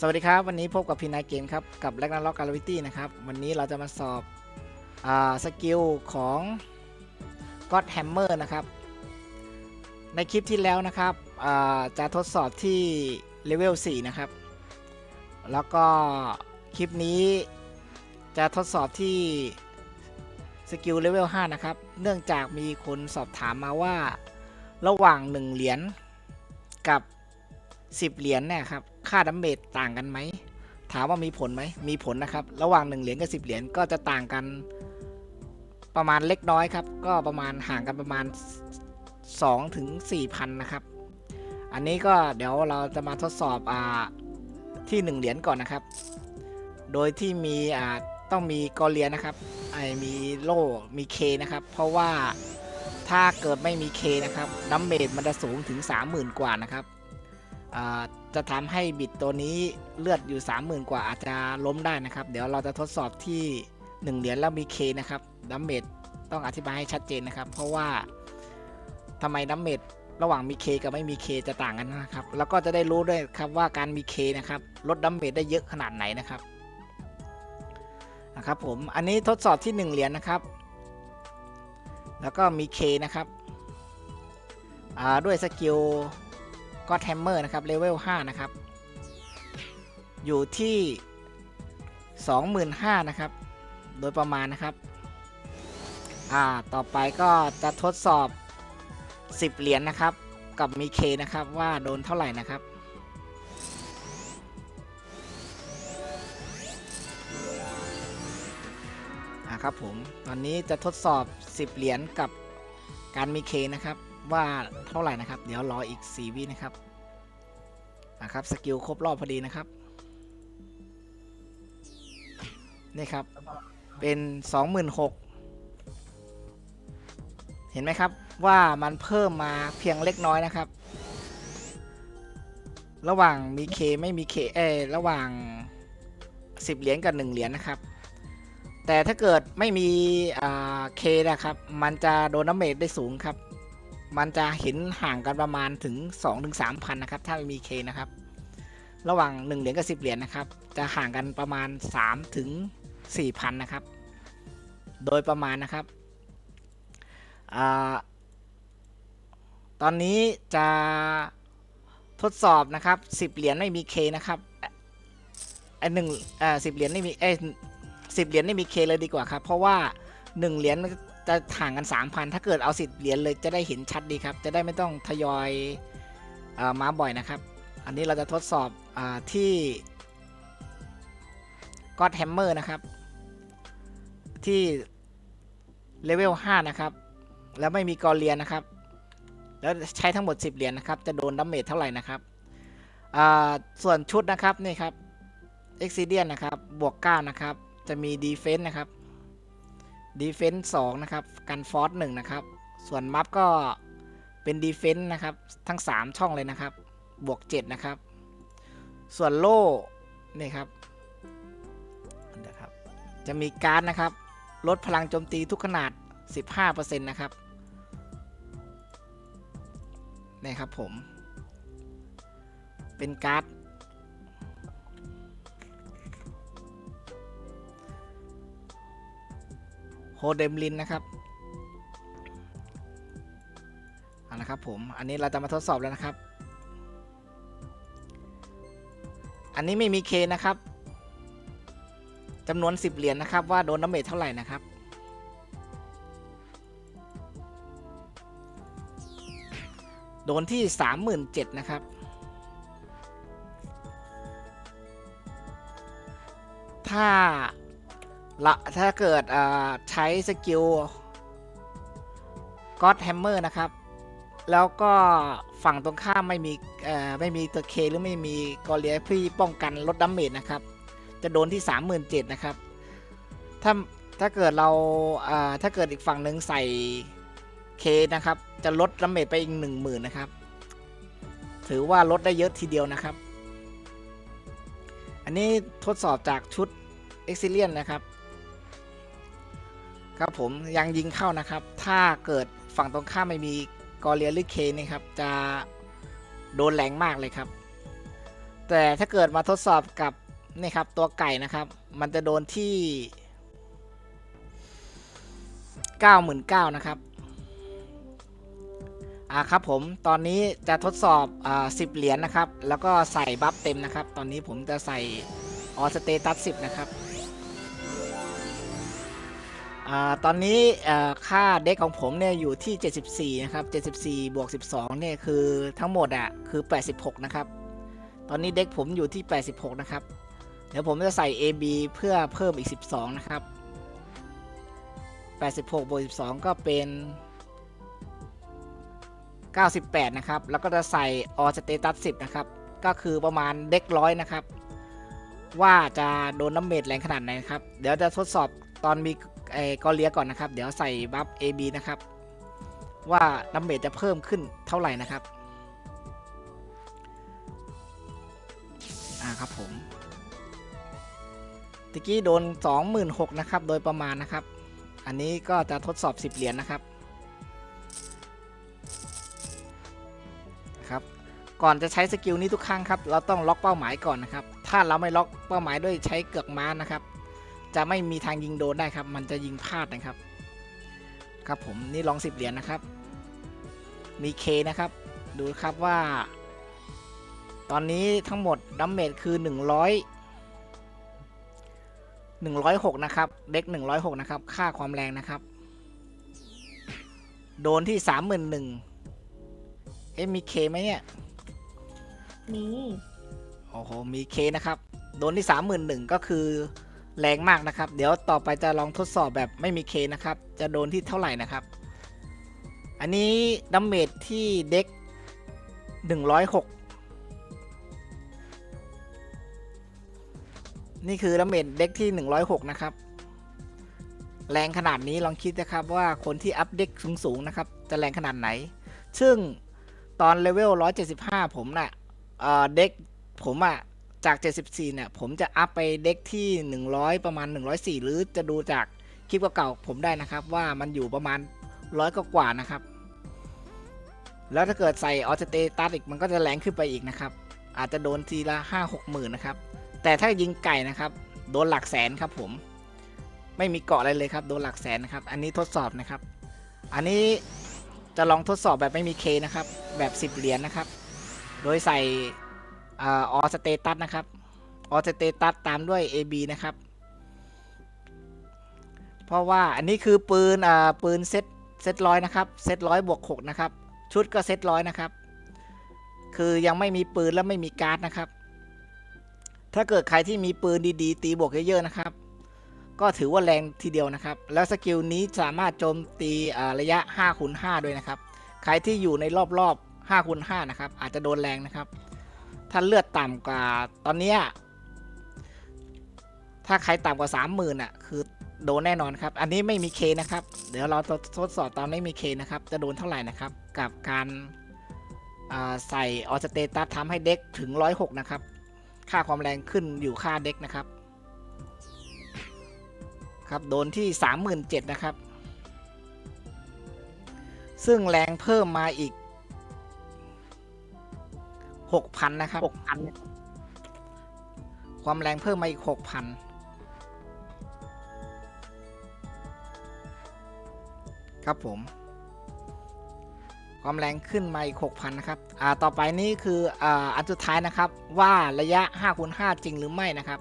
สวัสดีครับ วันนี้พบกับพีนายเกมครับ กับแลกนาล็อกการวิตี้นะครับ วันนี้เราจะมาสอบอาสกิลของก็อดแฮมเมอร์นะครับ ในคลิปที่แล้วนะครับอ่าจะทดสอบที่เลเวล4นะครับ แล้วก็คลิปนี้จะทดสอบที่สกิลเลเวล5นะครับ เนื่องจากมีคนสอบถามมาว่าระหว่าง 1 เหรียญกับ 10เหรียญเนี่ยครับค่าดัมเมจต่างกันไหมถามว่ามีผลไหมมีผลนะครับ ระหว่าง 1 เหรียญกับ 10 เหรียญก็จะต่างกันประมาณเล็กน้อยครับ ก็ประมาณห่างกันประมาณ 2 ถึง 4,000 นะครับ อันนี้ก็เดี๋ยวเราจะมาทดสอบอ่าที่ 1 เหรียญก่อนนะครับ โดยที่มีอ่าต้องมีกอเลียนะครับไอมีโล่มีเคนะครับ เพราะว่าถ้าเกิดไม่มีเคนะครับดัมเมจมันจะสูงถึง 30,000 กว่านะครับ จะทำให้บิดตัวนี้เลือดอยู่ 30,000 กว่าอาจจะล้มได้นะครับ เดี๋ยวเราจะทดสอบที่ 1 เหรียญแล้วมีเคนะครับดัมเมจต้องอธิบายให้ชัดเจนนะครับ เพราะว่าทำไมดัมเมจระหว่างมีเคกับไม่มีเคจะต่างกันนะครับ แล้วก็จะได้รู้ด้วยครับว่าการมีเคนะครับลดดัมเมจได้เยอะขนาดไหนนะครับนะครับผมอันนี้ทดสอบที่ 1 เหรียญนะครับ แล้วก็มีเคนะครับด้วยสกิล ก็แฮมเมอร์นะครับเลเวล5นะครับ อยู่ที่ 25,000นะครับ โดยประมาณนะครับ อ่า ต่อไปก็จะทดสอบ 10 เหรียญนนะครับ กับมีเคนะครับว่าโดนเท่าไหร่นะครับอ่าครับผม ตอนนี้จะทดสอบ 10 เหรียญกับการมีเคนะครับ ว่าเท่าไหร่นะครับ เดี๋ยวรออีก 4 วินะครับนะครับสกิลครบรอบพอดีนะครับ นี่ครับ เป็น 26,000 เห็นไหมครับว่ามันเพิ่มมาเพียงเล็กน้อยนะครับ ระหว่างมีเคไม่มีเคเอระหว่าง 10 เหรียญกับ 1 เหรียญนะครับ แต่ถ้าเกิดไม่มีเคนะครับ มันจะโดนน้ำเมจได้สูงครับ มันจะเห็นห่างกันประมาณถึง 2-3พันนะครับ ถ้าไม่มีเคนะครับ ระหว่าง 1 เหรียญกับ 10 เหรียญนะครับ จะห่างกันประมาณ 3 ถึง 4 พันนะครับ โดยประมาณนะครับอตอนนี้จะทดสอบนะครับ 10 เหรียญไม่มีเคนะครับไอ้หนึ่งอ่าสิบเหรียญไม่มีเอ้สิบเหรียญไม่มีเคเลยดีกว่าครับ เพราะว่า 1 เหรียญ จะห่างกัน 3,000 ถ้าเกิดเอาสิบเหรียญเลยจะได้เห็นชัดดีครับ จะได้ไม่ต้องทยอยอมาบ่อยนะครับ อันนี้เราจะทดสอบอที่ก็อดแฮมเมอร์นะครับ ที่เลเวล 5 นะครับ แล้วไม่มีกอเลียนนะครับ แล้วใช้ทั้งหมด 10 เหรียญนะครับ จะโดนดัมเมจเท่าไหร่นะครับ ส่วนชุดนะครับ นี่ครับเอ็กซิเดียนนะครับ บวก 9 นะครับ จะมีดีเฟน s ์นะครับ ดีเฟน s ์2นะครับ กันฟอร์ส1นะครับ ส่วนมัฟก็เป็นดีเฟน s ์นะครับ ทั้ง 3 ช่องเลยนะครับ บวก 7 นะครับ ส่วนโล่นี่ครับนะครับ จะมีการ์ดนะครับ ลดพลังโจมตีทุกขนาด 15%นะครับนี่ครับผม เป็นการ์ด เดมลินนะครับเอาละครับผมอันนี้เราจะมาทดสอบแล้วนะครับ อันนี้ไม่มีเคนะครับจำนวน 10 เหรียญนะครับ ว่าโดนน้ำเมจเท่าไหร่นะครับ โดนที่ 37,000นะครับ ถ้า ละถ้าเกิดใช้สกิลก็อดแฮมเมอร์นะครับ แล้วก็ฝั่งตรงข้ามไม่มีไม่มีตัวเคหรือไม่มีกอเลียพี่ป้องกันลดดัมเมจนะครับ จะโดนที่ 37,000นะครับ ถ้าถ้าเกิดเราอ่าถ้าเกิดอีกฝั่งหนึ่งใส่เคนะครับ จะลดดัมเมจไปอีก 10,000นะครับ ถือว่าลดได้เยอะทีเดียวนะครับ อันนี้ทดสอบจากชุด e x i l i e n นะครับ ครับผมยังยิงเข้านะครับ ถ้าเกิดฝั่งตรงข้ามไม่มีกอเลียหรือเคนี่ครับ จะโดนแรงมากเลยครับ แต่ถ้าเกิดมาทดสอบกับนี่ครับตัวไก่นะครับ มันจะโดนที่ 99,000นะครับ อ่าครับผม ตอนนี้จะทดสอบอ่า10เหรียญนะครับ แล้วก็ใส่บัฟเต็มนะครับ ตอนนี้ผมจะใส่ออสเตตัส10 นะครับ ตอนนี้ค่าเด็กของผมเนี่ยอยู่ที่ 74 นะครับ 74 บวก 12 เนี่ยคือทั้งหมดอะคือ 86 นะครับ ตอนนี้เด็กผมอยู่ที่ 86 นะครับ เดี๋ยวผมจะใส่ AB เพื่อเพิ่มอีก 12 นะครับ 86 บวก 12 ก็เป็น 98 นะครับ แล้วก็จะใส่ออสเตตัส10 นะครับ ก็คือประมาณเด็กร้อยนะครับ ว่าจะโดนน้ำเมดแรงขนาดไหนครับ เดี๋ยวจะทดสอบตอนมี ไอ้กอเลียก่อนนะครับ เดี๋ยวใส่บัฟ AB นะครับ ว่าน้ำเมดจะเพิ่มขึ้นเท่าไหร่นะครับ อ่าครับผมตะกี้โดน 26,000นะครับ โดยประมาณนะครับ อันนี้ก็จะทดสอบ 10 เหรียญนะครับ ครับ ก่อนจะใช้สกิลนี้ทุกครั้งครับ เราต้องล็อกเป้าหมายก่อนนะครับ ถ้าเราไม่ล็อกเป้าหมายด้วยใช้เกือกม้านะครับ จะไม่มีทางยิงโดนได้ครับ มันจะยิงพลาดนะครับ ครับผมนี่ลอง10เหรียญนะครับ มีเคนะครับ ดูครับว่า ตอนนี้ทั้งหมดดัมเมจคือ100 106นะครับ เด็ก106นะครับ ค่าความแรงนะครับ โดนที่31,000เอ๊ะมีเคไหมเนี่ยนี่โอ้โห มีเคนะครับ โดนที่31,000ก็คือ แรงมากนะครับ เดี๋ยวต่อไปจะลองทดสอบแบบไม่มีเคนะครับ จะโดนที่เท่าไหร่นะครับ อันนี้ดัมเมจที่เด็ก 106 นี่คือดัมเมจเด็กที่ 106 นะครับ แรงขนาดนี้ลองคิดนะครับว่าคนที่อัพเด็กสูงๆนะครับ จะแรงขนาดไหน ซึ่งตอนเลเวล 175 ผมนะ่ะเอ่อเด็กผมอะ จาก 74 เนี่ย ผมจะอัพไปเด็กที่ 100 ประมาณ 104 หรือจะดูจากคลิปเก่าๆผมได้นะครับ ว่ามันอยู่ประมาณร้อยกว่าๆนะครับ แล้วถ้าเกิดใส่ออสเตตัสอีกมันก็จะแรงขึ้นไปอีกนะครับ อาจจะโดนทีละ 5 6หมื่นนะครับ แต่ถ้ายิงไก่นะครับ โดนหลักแสนครับผม ไม่มีเกาะอะไรเลยครับ โดนหลักแสนนะครับ อันนี้ทดสอบนะครับ อันนี้จะลองทดสอบแบบไม่มีเคนะครับ แบบ 10 เหรียญนะครับ โดยใส่ ออสเตตัสนะครับออสเตตัสตามด้วย AB นะครับ เพราะว่าอันนี้คือปืนอ่าปืนเซตเซตร้อยนะครับเซตร้อยบวกหกนะครับ ชุดก็เซตร้อยนะครับ คือยังไม่มีปืนและไม่มีการ์ดนะครับ ถ้าเกิดใครที่มีปืนดีๆ ตีบวกเยอะๆนะครับ ก็ถือว่าแรงทีเดียวนะครับ แล้วสกิลนี้สามารถโจมตีระยะ5คูณ5ด้วยนะครับ ใครที่อยู่ในรอบๆ5คูณ5นะครับ อาจจะโดนแรงนะครับ ถ้าเลือดต่ำกว่าตอนเนี้ยถ้าใครต่ำกว่า30,000อะคือโดนแน่นอนครับ อันนี้ไม่มีเคนะครับ เดี๋ยวเราทดสอบตอนไม่มีเคนะครับ จะโดนเท่าไหร่นะครับ กับการใส่ออสเตตัสทำให้เด็กถึง106นะครับ ค่าความแรงขึ้นอยู่ค่าเด็กนะครับ ครับโดนที่37,000นะครับ ซึ่งแรงเพิ่มมาอีก 6,000นะครับหกพันความแรงเพิ่มมาอีก6,000ครับผม ความแรงขึ้นมาอีก6,000นะครับ อ่า ต่อไปนี่คืออ่าอันสุดท้ายนะครับ ว่าระยะ5คูณ5จริงหรือไม่นะครับ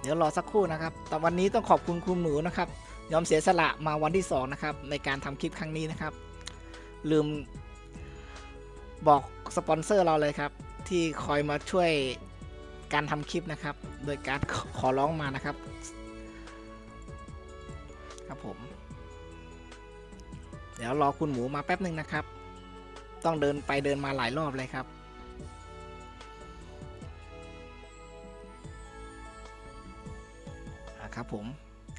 เดี๋ยวรอสักครู่นะครับ แต่วันนี้ต้องขอบคุณคุณหนูนะครับ ยอมเสียสละมาวันที่ 2 นะครับ ในการทำคลิปครั้งนี้นะครับ ลืมบอก สปอนเซอร์เราเลยครับ ที่คอยมาช่วยการทำคลิปนะครับ โดยการขขอร้องมานะครับ ครับผม เดี๋ยวรอคุณหมูมาแป๊บหนึ่งนะครับ ต้องเดินไปเดินมาหลายรอบเลยครับครับผม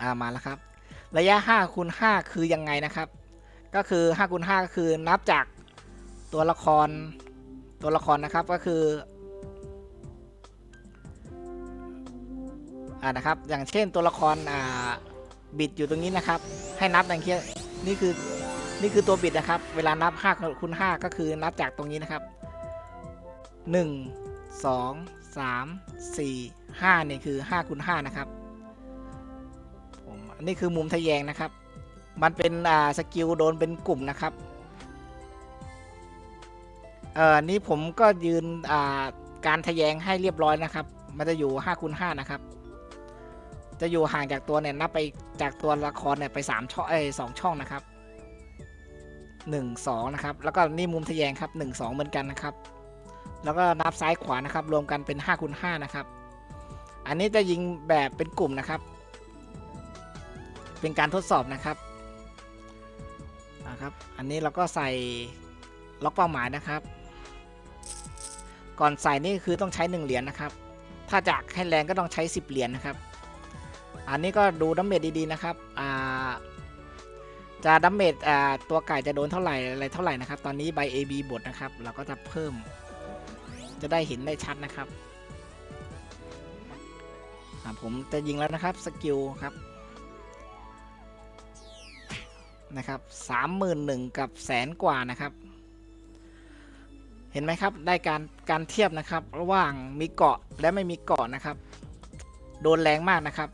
อ่ามาแล้วครับ ระยะ5คูณ5คือยังไงนะครับ ก็คือ5คูณ5ก็คือนับจากตัวละคร ตัวละครนะครับก็คืออ่านะครับ อย่างเช่นตัวละครอ่าบิดอยู่ตรงนี้นะครับ ให้นับอย่างเงี้ยนี่คือนี่คือตัวบิดนะครับ เวลานับ5คูณ5ก็คือนับจากตรงนี้นะครับ 1 2สามสี่ห้านี่คือห้าคูณห้านะครับผมนนี้คือมุมทะแยงนะครับ มันเป็นอ่าสกิลโดนเป็นกลุ่มนะครับ เอ่อนี่ผมก็ยืนอ่าการทะแยงให้เรียบร้อยนะครับ มันจะอยู่5คูณ5นะครับ จะอยู่ห่างจากตัวเนี่ยนับไปจากตัวละครเนี่ยไป3ช่องเอ้สองช่องนะครับ 1 2 นะครับ แล้วก็นี่มุมทะแยงครับ 1 2 เหมือนกันนะครับ แล้วก็นับซ้ายขวานะครับ รวมกันเป็น5คูณ5นะครับ อันนี้จะยิงแบบเป็นกลุ่มนะครับ เป็นการทดสอบนะครับนะครับ อันนี้เราก็ใส่ล็อกเป้าหมายนะครับ ก่อนใส่นี่คือต้องใช้ 1 เหรียญนะครับ ถ้าจากให้แรงก็ต้องใช้ 10 เหรียญนะครับ อันนี้ก็ดูดัมเมจดีๆนะครับอ่าจะดัมเมจอ่าตัวไก่จะโดนเท่าไหร่อะไรเท่าไหร่นะครับ ตอนนี้ใบ AB บทนะครับ เราก็จะเพิ่ม จะได้เห็นได้ชัดนะครับผมจะยิงแล้วนะครับสกิลครับนะครับสามหมื่นหนึ่งกับแสนกว่านะครับ เห็นไหมครับ ได้การการเทียบนะครับ ระหว่างมีเกาะและไม่มีเกาะนะครับ โดนแรงมากนะครับ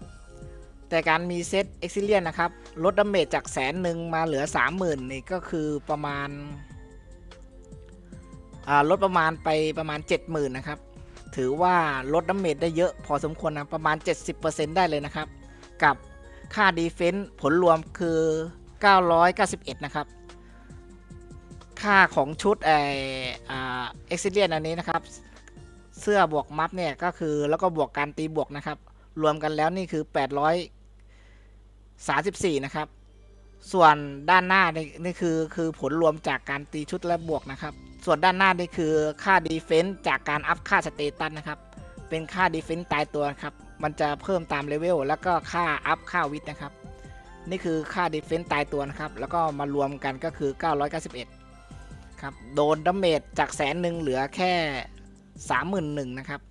แต่การมีเซตเอ็กซิเลียนนะครับ ลดดาเมจจากแสนหนึ่งมาเหลือ 30,000นี่ก็คือประมาณาลดประมาณไปประมาณ 70,000นะครับ ถือว่าลดดาเมจได้เยอะพอสมควรนะ ประมาณ 70%ได้เลยนะครับ กับค่าดีเฟนส์ผลรวมคือ 991 นะครับ ค่าของชุดไอเอ็กซิเลียนอันนี้นะครับ เสื้อบวกมัฟเนี่ยก็คือแล้วก็บวกการตีบวกนะครับ รวมกันแล้วนี่คือ 834 นะครับ ส่วนด้านหน้านี่นี่คือคือผลรวมจากการตีชุดและบวกนะครับ ส่วนด้านหน้านี่คือค่าดีเฟนส์จากการอัพค่าสเตตัสนะครับ เป็นค่าดีเฟนส์ตายตัวครับ มันจะเพิ่มตามเลเวลแล้วก็ค่าอัพค่าวิทย์นะครับ นี่คือค่าดีเฟนส์ตายตัวนะครับ แล้วก็มารวมกันก็คือ 991 ครับ โดนดาเมจจากแสนหนึ่งเหลือแค่31,000นหนึ่งนะครับ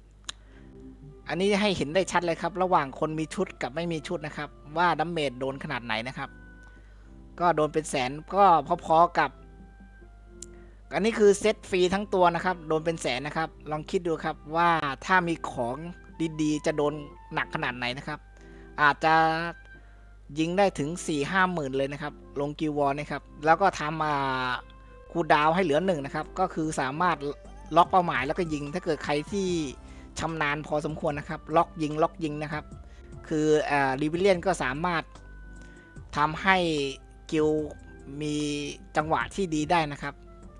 อันนี้ให้เห็นได้ชัดเลยครับ ระหว่างคนมีชุดกับไม่มีชุดนะครับ ว่าดัมเมจโดนขนาดไหนนะครับ ก็โดนเป็นแสนก็พอๆกับ อันนี้คือเซตฟรีทั้งตัวนะครับ โดนเป็นแสนนะครับ ลองคิดดูครับว่าถ้ามีของดีๆ จะโดนหนักขนาดไหนนะครับ อาจจะยิงได้ถึง4 5หมื่นเลยนะครับ ลงกิววอลนะครับ แล้วก็ทำมา คูดาวให้เหลือหนึ่งนะครับ ก็คือสามารถล็อกเป้าหมายแล้วก็ยิง ถ้าเกิดใครที่ชำนาญพอสมควรนะครับ ล็อกยิงล็อกยิงนะครับ คืออ่าริวิเลียนก็สามารถทำให้กิลมีจังหวะที่ดีได้นะครับ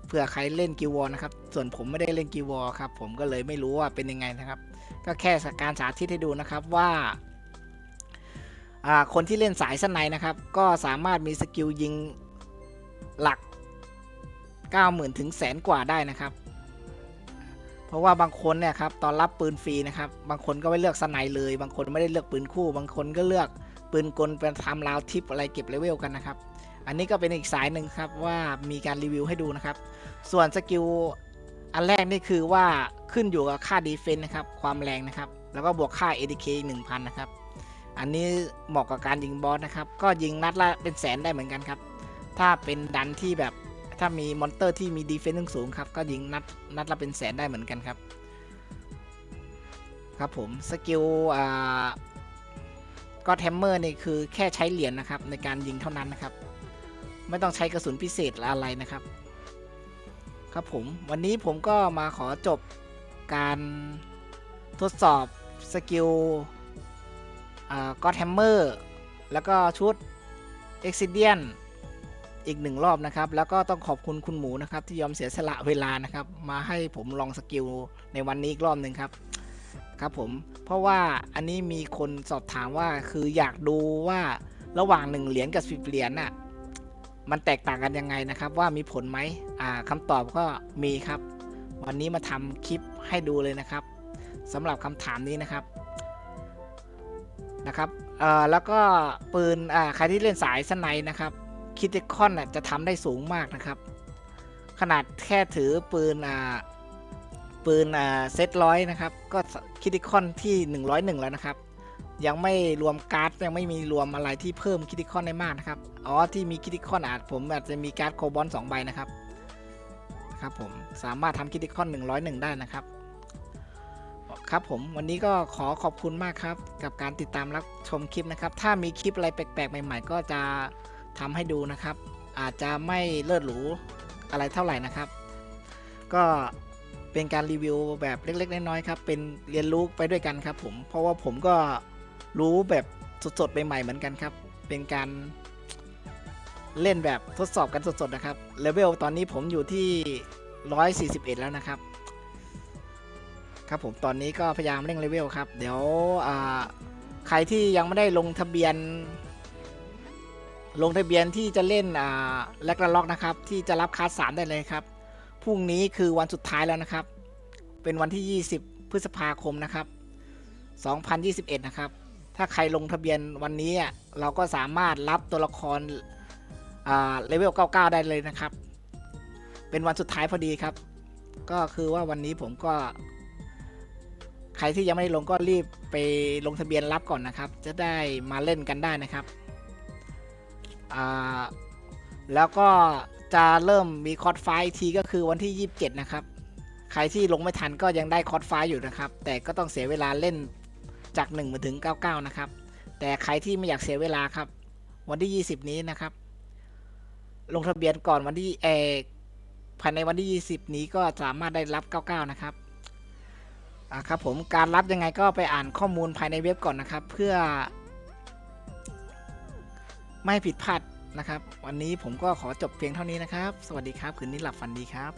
เผื่อใครเล่นกิววอลนะครับ ส่วนผมไม่ได้เล่นกิววอลครับ ผมก็เลยไม่รู้ว่าเป็นยังไงนะครับ ก็แค่การสาธิตให้ดูนะครับว่าอ่าคนที่เล่นสายสไนนะครับ ก็สามารถมีสกิลยิงหลัก 90,000ถึงแสนกว่าได้นะครับ เพราะว่าบางคนเนี่ยครับตอนรับปืนฟรีนะครับ บางคนก็ไม่เลือกสไนเลย บางคนไม่ได้เลือกปืนคู่ บางคนก็เลือกปืนกลเป็นทำราวทิปอะไรเก็บเลเวลกันนะครับ อันนี้ก็เป็นอีกสายหนึ่งครับว่ามีการรีวิวให้ดูนะครับ ส่วนสกิลอันแรกนี่คือว่าขึ้นอยู่กับค่าดีเฟนต์นะครับ ความแรงนะครับ แล้วก็บวกค่า ADK 1000 นะครับ อันนี้เหมาะกับการยิงบอสนะครับ ก็ยิงนัดละเป็นแสนได้เหมือนกันครับ ถ้าเป็นดันที่แบบ ถ้ามีมอนเตอร์ที่มีดีเฟนซ์สูงครับก็ยิงนัดนัดละเป็นแสนได้เหมือนกันครับ ครับผมสกิลอ่าก็แทมเมอร์นี่คือแค่ใช้เหรียญนะครับ ในการยิงเท่านั้นนะครับ ไม่ต้องใช้กระสุนพิเศษอะไรนะครับ ครับผมวันนี้ผมก็มาขอจบการทดสอบสกิลก็แฮมเมอร์แล้วก็ชุด e x i d i a n อีกหนึ่งรอบนะครับ แล้วก็ต้องขอบคุณคุณหมูนะครับ ที่ยอมเสียสละเวลานะครับ มาให้ผมลองสกิลในวันนี้อีกรอบหนึ่งครับครับผมเพราะว่าอันนี้มีคนสอบถามว่าคืออยากดูว่าระหว่าง1เหรียญกับ10เหรียญน่ะมันแตกต่างกันยังไงนะครับ ว่ามีผลไหมอ่าคำตอบก็มีครับ วันนี้มาทำคลิปให้ดูเลยนะครับสำหรับคำถามนี้นะครับนะครับเอ่อแล้วก็ปืนอ่าใครที่เล่นสายสไนนะครับ คิติคอนน่ะจะทำได้สูงมากนะครับ ขนาดแค่ถือปืนอ่าปืนอ่าเซตร้อยนะครับ ก็คิติคอนที่ 101 แล้วนะครับ ยังไม่รวมการ์ดยังไม่มีรวมอะไรที่เพิ่มคิติคอนได้มากนะครับอ๋อที่มีคิติคอนอาจผมอาจจะมีการ์ดโคบอล2ใบนะครับครับผมสามารถทำคิติคอน101 ได้นะครับครับผมวันนี้ก็ขอขอบคุณมากครับ กับการติดตามรับชมคลิปนะครับ ถ้ามีคลิปอะไรแปลกๆ ใหม่ ๆ ก็จะ ทำให้ดูนะครับ อาจจะไม่เลิศหรูอะไรเท่าไหร่นะครับ ก็เป็นการรีวิวแบบเล็ก ๆ น้อยๆครับ เป็นเรียนรู้ไปด้วยกันครับผม เพราะว่าผมก็รู้แบบสดๆใหม่ๆเหมือนกันครับ เป็นการเล่นแบบทดสอบกันสดๆนะครับ เลเวลตอนนี้ผมอยู่ที่ 141 แล้วนะครับ ครับผมตอนนี้ก็พยายามเร่งเลเวลครับ เดี๋ยวใครที่ยังไม่ได้ลงทะเบียน ลงทะเบียนที่จะเล่นอ่าแลกระล็อกนะครับ ที่จะรับคาร์ดสามได้เลยครับพรุ่งนี้คือวันสุดท้ายแล้วนะครับ เป็นวันที่ 20 พฤษภาคมนะครับ 2021 นะครับ ถ้าใครลงทะเบียนวันนี้เราก็สามารถรับตัวละครอ่าเลเวล 99 ได้เลยนะครับ เป็นวันสุดท้ายพอดีครับ ก็คือว่าวันนี้ผมก็ ใครที่ยังไม่ได้ลงก็รีบไปลงทะเบียนรับก่อนนะครับ จะได้มาเล่นกันได้นะครับ อ่าแล้วก็จะเริ่มมีคอร์ดไฟล์ทีก็คือวันที่ 27 นะครับ ใครที่ลงไม่ทันก็ยังได้คอร์ดไฟล์อยู่นะครับ แต่ก็ต้องเสียเวลาเล่นจาก 1 มาถึง 99 นะครับ แต่ใครที่ไม่อยากเสียเวลาครับ วันที่ 20 นี้นะครับ ลงทะเบียนก่อนวันที่เอภายในวันที่ 20 นี้ก็สามารถได้รับ 99 นะครับอ่าครับผมการรับยังไงก็ไปอ่านข้อมูลภายในเว็บก่อนนะครับ เพื่อ ไม่ผิดพลาดนะครับ วันนี้ผมก็ขอจบเพียงเท่านี้นะครับ สวัสดีครับ คืนนี้หลับฝันดีครับ